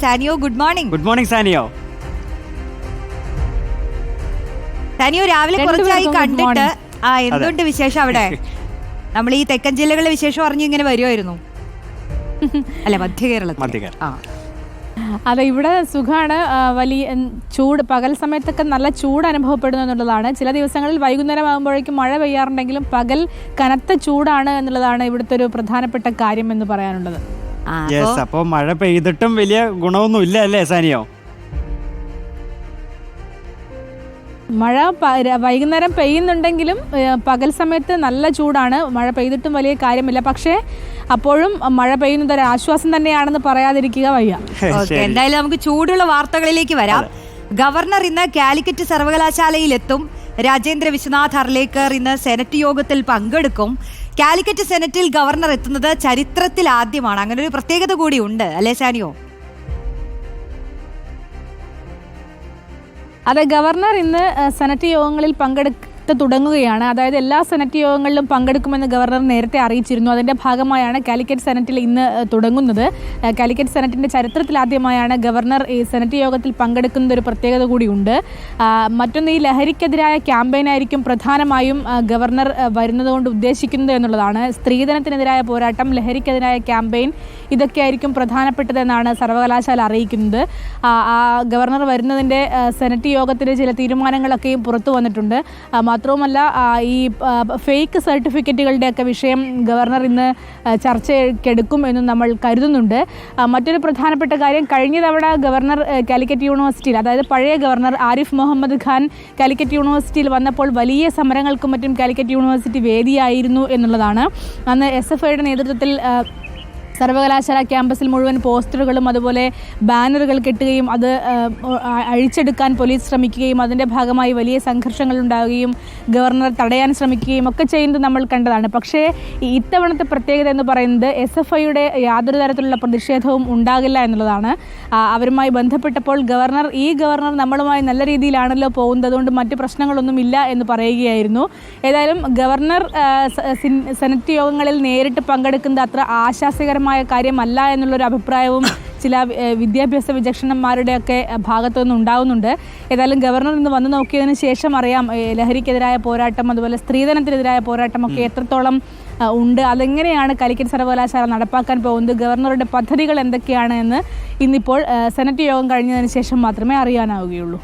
Saniyo good morning. Good morning Saniyo. Saniyo രാവിലെ കുറച്ചായി കണ്ടിട്ട് ആ എന്തുണ്ട് വിശേഷം അവിടെ? നമ്മൾ ഈ തെക്കൻ ജില്ലകളിലെ വിശേഷം അറിഞ്ഞു ഇങ്ങനെ വരുമായിരുന്നു അല്ല മധ്യ കേരളത്തിൽ ആ. അതെ ഇവിടെ സുഖമാണ് വലിയ ചൂട് പകൽ സമയത്തൊക്കെ നല്ല ചൂട് അനുഭവപ്പെടുന്നു എന്നുള്ളതാണ്. ചില ദിവസങ്ങളിൽ വൈകുന്നേരം ആകുമ്പോഴേക്കും മഴ പെയ്യാറുണ്ടെങ്കിലും പകൽ കനത്ത ചൂടാണ് എന്നുള്ളതാണ് ഇവിടുത്തെ ഒരു പ്രധാനപ്പെട്ട കാര്യം എന്ന് പറയാനുള്ളത്. ആ, അപ്പോ യെസ് അപ്പോൾ മഴ പെയ്തിട്ടും വലിയ ഗുണമൊന്നും ഇല്ല അല്ലേ സാനിയോ? മഴ വൈകുന്നേരം പെയ്യുന്നുണ്ടെങ്കിലും പകൽ സമയത്ത് നല്ല ചൂടാണ്. മഴ പെയ്തിട്ടും വലിയ കാര്യമില്ല. പക്ഷേ അപ്പോഴും മഴ പെയ്യുന്നത് ഒരു ആശ്വാസം തന്നെയാണെന്ന് പറയാതിരിക്കുക വയ്യ. ഓക്കെ എന്തായാലും നമുക്ക് ചൂടുള്ള വാർത്തകളിലേക്ക് വരാം. ഗവർണർ ഇന്ന് കാലിക്കറ്റ് സർവകലാശാലയിൽ എത്തും രാജേന്ദ്ര വിശ്വനാഥ് അർലേക്കർ ഇന്ന് സെനറ്റ് യോഗത്തിൽ പങ്കെടുക്കും. കാലിക്കറ്റ് സെനറ്റിൽ ഗവർണർ എത്തുന്നത് ചരിത്രത്തിൽ ആദ്യമാണ്. അങ്ങനെ ഒരു പ്രത്യേകത കൂടി ഉണ്ട് അല്ലേ സാനിയോ? അതെ ഗവർണർ ഇന്ന് സെനറ്റ് യോഗങ്ങളിൽ പങ്കെടുത്ത് തുടങ്ങുകയാണ്. അതായത് എല്ലാ സെനറ്റ് യോഗങ്ങളിലും പങ്കെടുക്കുമെന്ന് ഗവർണർ നേരത്തെ അറിയിച്ചിരുന്നു. അതിന്റെ ഭാഗമായാണ് കാലിക്കറ്റ് സെനറ്റിൽ ഇന്ന് തുടങ്ങുന്നത്. കാലിക്കറ്റ് സെനറ്റിന്റെ ചരിത്രത്തിൽ ആദ്യമായാണ് ഗവർണർ ഈ സെനറ്റ് യോഗത്തിൽ പങ്കെടുക്കുന്ന ഒരു പ്രത്യേകത കൂടിയുണ്ട്. മറ്റൊന്ന് ഈ ലഹരിക്കെതിരായ ക്യാമ്പയിനായിരിക്കും പ്രധാനമായും ഗവർണർ വരുന്നതുകൊണ്ട് വരുന്നത് കൊണ്ട് ഉദ്ദേശിക്കുന്നത് എന്നുള്ളതാണ്. സ്ത്രീധനത്തിനെതിരായ പോരാട്ടം ലഹരിക്കെതിരായ ക്യാമ്പയിൻ ഇതൊക്കെയായിരിക്കും പ്രധാനപ്പെട്ടതെന്നാണ് സർവകലാശാല അറിയിക്കുന്നത്. ഗവർണർ വരുന്നതിന്റെ സെനറ്റ് യോഗത്തിന്റെ ചില തീരുമാനങ്ങളൊക്കെയും പുറത്തു വന്നിട്ടുണ്ട്. മാത്രവുമല്ല ഈ ഫേക്ക് സർട്ടിഫിക്കറ്റുകളുടെയൊക്കെ വിഷയം ഗവർണർ ഇന്ന് ചർച്ചയ്ക്കെടുക്കും എന്നും നമ്മൾ കരുതുന്നുണ്ട്. മറ്റൊരു പ്രധാനപ്പെട്ട കാര്യം കഴിഞ്ഞ തവണ ഗവർണർ കാലിക്കറ്റ് യൂണിവേഴ്സിറ്റിയിൽ അതായത് പഴയ ഗവർണർ ആരിഫ് മുഹമ്മദ് ഖാൻ കാലിക്കറ്റ് യൂണിവേഴ്സിറ്റിയിൽ വന്നപ്പോൾ വലിയ സമരങ്ങൾക്കും മറ്റും കാലിക്കറ്റ് യൂണിവേഴ്സിറ്റി വേദിയായിരുന്നു എന്നുള്ളതാണ്. അന്ന് എസ് എഫ് ഐയുടെ നേതൃത്വത്തിൽ സർവകലാശാല ക്യാമ്പസിൽ മുഴുവൻ പോസ്റ്ററുകളും അതുപോലെ ബാനറുകൾ കെട്ടുകയും അത് അഴിച്ചെടുക്കാൻ പോലീസ് ശ്രമിക്കുകയും അതിന്റെ ഭാഗമായി വലിയ സംഘർഷങ്ങൾ ഉണ്ടാവുകയും ഗവർണർ തടയാൻ ശ്രമിക്കുകയും ഒക്കെ ചെയ്യുന്നത് നമ്മൾ കണ്ടതാണ്. പക്ഷേ ഇത്തവണത്തെ പ്രത്യേകത എന്ന് പറയുന്നത് എസ് എഫ് ഐയുടെ യാതൊരു തരത്തിലുള്ള പ്രതിഷേധവും ഉണ്ടാകില്ല എന്നുള്ളതാണ്. അവരുമായി ബന്ധപ്പെട്ടപ്പോൾ ഗവർണർ ഈ ഗവർണർ നമ്മളുമായി നല്ല രീതിയിലാണല്ലോ പോകുന്നത് അതുകൊണ്ട് മറ്റ് പ്രശ്നങ്ങളൊന്നും ഇല്ല എന്ന് പറയുകയായിരുന്നു. ഏതായാലും ഗവർണർ സെനറ്റ് യോഗങ്ങളിൽ നേരിട്ട് പങ്കെടുക്കുന്നത് അത്ര കാര്യമല്ല എന്നുള്ളൊരു അഭിപ്രായവും ചില വിദ്യാഭ്യാസ വിചക്ഷണന്മാരുടെയൊക്കെ ഭാഗത്തു നിന്ന് ഉണ്ടാകുന്നുണ്ട് ഏതായാലും ഗവർണർ ഇന്ന് വന്നു നോക്കിയതിന് ശേഷം അറിയാം ലഹരിക്കെതിരായ പോരാട്ടം അതുപോലെ സ്ത്രീധനത്തിനെതിരായ പോരാട്ടമൊക്കെ എത്രത്തോളം ഉണ്ട്. അതെങ്ങനെയാണ് കാലിക്കറ്റ് സർവകലാശാല നടപ്പാക്കാൻ പോകുന്നത്? ഗവർണറുടെ പദ്ധതികൾ എന്തൊക്കെയാണ് എന്ന് ഇന്നിപ്പോൾ സെനറ്റ് യോഗം കഴിഞ്ഞതിന് ശേഷം മാത്രമേ അറിയാനാവുകയുള്ളൂ.